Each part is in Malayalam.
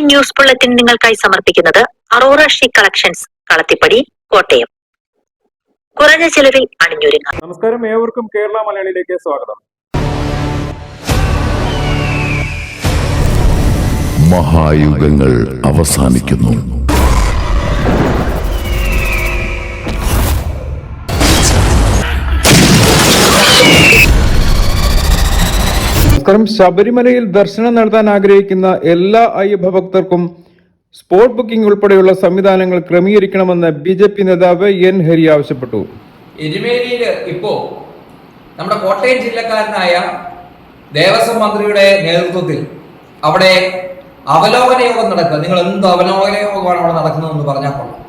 ന്യൂസ് ബുള്ളറ്റിൻ നിങ്ങൾക്കായി സമർപ്പിക്കുന്നത് Aurora she collections Kalathippadi Kottayam. കുറഞ്ഞ ചെലവിൽ അണിഞ്ഞൊരുങ്ങാം. നമസ്കാരം. ഏവർക്കും കേരള മലയാളിയിലേക്ക് സ്വാഗതം. മഹായുഗങ്ങൾ അവസാനിക്കുന്നു. നമസ്കാരം ശബരിമലയിൽ ദർശനം നടത്താൻ ആഗ്രഹിക്കുന്ന എല്ലാ അയ്യപ്പ ഭക്തർക്കും സ്പോട്ട് ബുക്കിംഗ് ഉൾപ്പെടെയുള്ള സംവിധാനങ്ങൾ ക്രമീകരിക്കണമെന്ന് ബി ജെ പി നേതാവ് എൻ ഹരി ആവശ്യപ്പെട്ടു. എരുമേലിയിൽ ഇപ്പോ നമ്മുടെ കോട്ടയം ജില്ലക്കാരനായ ദേവസ്വം മന്ത്രിയുടെ നേതൃത്വത്തിൽ അവിടെ അവലോകന യോഗം നടക്കുക. നിങ്ങൾ എന്ത് അവലോകന യോഗമാണ് അവിടെ നടക്കുന്നതെന്ന് പറഞ്ഞാൽ കൊള്ളാം.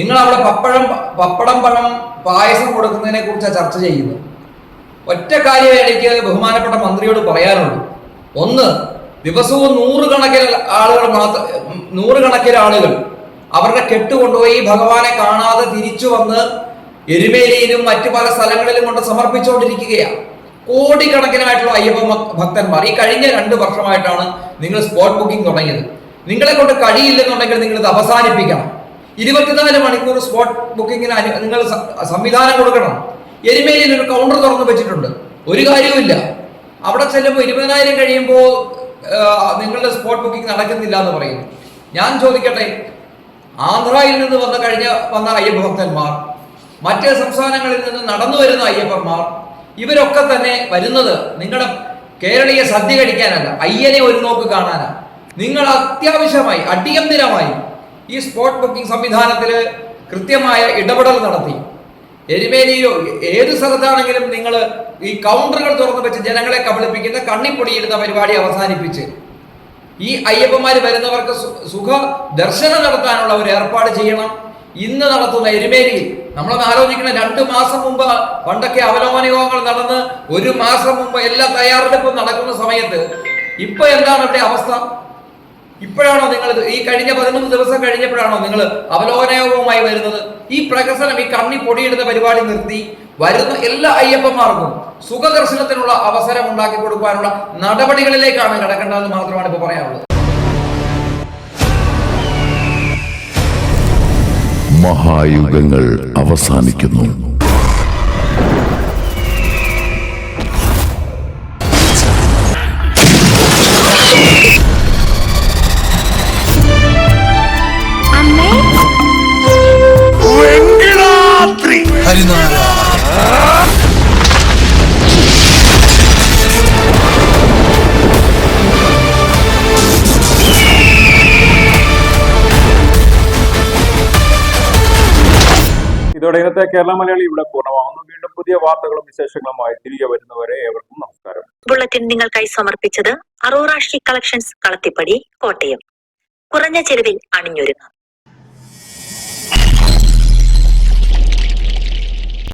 നിങ്ങൾ അവിടെ പപ്പഴം പപ്പടം പഴം പായസം കൊടുക്കുന്നതിനെ കുറിച്ചാണ് ചർച്ച ചെയ്യുന്നത്. ഒറ്റ കാര്യം എനിക്ക് ബഹുമാനപ്പെട്ട മന്ത്രിയോട് പറയാനുള്ളൂ. ഒന്ന് ദിവസവും നൂറുകണക്കിന് ആളുകൾ മാത്രം നൂറുകണക്കിന് ആളുകൾ അവരുടെ കെട്ടുകൊണ്ടുപോയി ഭഗവാനെ കാണാതെ തിരിച്ചു വന്ന് എരുമേലിയിലും മറ്റു പല സ്ഥലങ്ങളിലും കൊണ്ട് സമർപ്പിച്ചുകൊണ്ടിരിക്കുകയാണ്. കോടിക്കണക്കിനായിട്ടുള്ള അയ്യപ്പ ഭക്തന്മാർ. ഈ കഴിഞ്ഞ രണ്ട് വർഷമായിട്ടാണ് നിങ്ങൾ സ്പോട്ട് ബുക്കിംഗ് തുടങ്ങിയത്. നിങ്ങളെ കൊണ്ട് കഴിയില്ലെന്നുണ്ടെങ്കിൽ നിങ്ങൾ ഇത് അവസാനിപ്പിക്കണം. ഇരുപത്തിനാല് മണിക്കൂർ സ്പോട്ട് ബുക്കിങ്ങിന് നിങ്ങൾ സംവിധാനം കൊടുക്കണം. എരുമേലിയിൽ ഒരു കൗണ്ടർ തുറന്നു വെച്ചിട്ടുണ്ട്. ഒരു കാര്യവുമില്ല അവിടെ ചെല്ലുമ്പോൾ ഇരുപതിനായിരം കഴിയുമ്പോൾ നിങ്ങളുടെ സ്പോട്ട് ബുക്കിംഗ് നടക്കുന്നില്ല എന്ന് പറയുന്നു ഞാൻ ചോദിക്കട്ടെ ആന്ധ്രയിൽ നിന്ന് വന്ന കഴിഞ്ഞ വന്ന അയ്യപ്പ ഭക്തന്മാർ മറ്റ് സംസ്ഥാനങ്ങളിൽ നിന്ന് നടന്നു വരുന്ന അയ്യപ്പന്മാർ ഇവരൊക്കെ തന്നെ വരുന്നത് നിങ്ങളുടെ കേരളീയ സദ്യ കഴിക്കാനല്ല അയ്യനെ ഒരു നോക്ക് കാണാനാണ് നിങ്ങൾ അത്യാവശ്യമായി അടിയന്തിരമായി ഈ സ്പോട്ട് ബുക്കിംഗ് സംവിധാനത്തിൽ കൃത്യമായ ഇടപെടൽ നടത്തി. എരുമേലിയിലോ ഏത് സ്ഥലത്താണെങ്കിലും നിങ്ങൾ ഈ കൗണ്ടറുകൾ തുറന്നു വെച്ച് ജനങ്ങളെ കബളിപ്പിക്കുന്ന കണ്ണിപ്പൊടിയിടുന്ന പരിപാടി അവസാനിപ്പിച്ച്. ഈ അയ്യപ്പന്മാർ വരുന്നവർക്ക് സുഖ ദർശനം നടത്താനുള്ള ഒരു ഏർപ്പാട് ചെയ്യണം. ഇന്ന് നടത്തുന്ന എരുമേലിയിൽ നമ്മളൊന്ന് ആലോചിക്കണം രണ്ടു മാസം മുമ്പ് പണ്ടൊക്കെ അവലോകന യോഗങ്ങൾ നടന്ന് ഒരു മാസം മുമ്പ് എല്ലാ തയ്യാറെടുപ്പും നടക്കുന്ന സമയത്ത് ഇപ്പൊ എന്താണ് അവിടെ അവസ്ഥ? ഇപ്പോഴാണോ നിങ്ങൾ ഈ കഴിഞ്ഞ പതിനൊന്ന് ദിവസം കഴിഞ്ഞപ്പോഴാണോ നിങ്ങൾ അവലോകനയോഗവുമായി വരുന്നത്? ഈ പ്രകസനം ഈ കണ്ണി പൊടിയിടുന്ന പരിപാടി നിർത്തി വരുന്ന എല്ലാ അയ്യപ്പന്മാർക്കും സുഖദർശനത്തിനുള്ള അവസരം ഉണ്ടാക്കി കൊടുക്കാനുള്ള നടപടികളിലേക്കാണ് കിടക്കേണ്ടതെന്ന് മാത്രമാണ് ഇപ്പോൾ പറയാനുള്ളത്. മഹായുഗങ്ങൾ അവസാനിക്കുന്നു. ഇതോടെ ഇന്നത്തെ കേരള മലയാളി ഇവിടെ പൂർണമാകുന്നു. വീണ്ടും പുതിയ വാർത്തകളും വിശേഷങ്ങളുമായി തിരികെ വരുന്നവരെ ഏവർക്കും നമസ്കാരം. ബുള്ളറ്റിൻ നിങ്ങൾക്കായി സമർപ്പിച്ചത് അറോറ കളക്ഷൻസ് കളത്തിപ്പടി കോട്ടയം. കുറഞ്ഞ ചെലവിൽ അണിഞ്ഞൊരുങ്ങാം.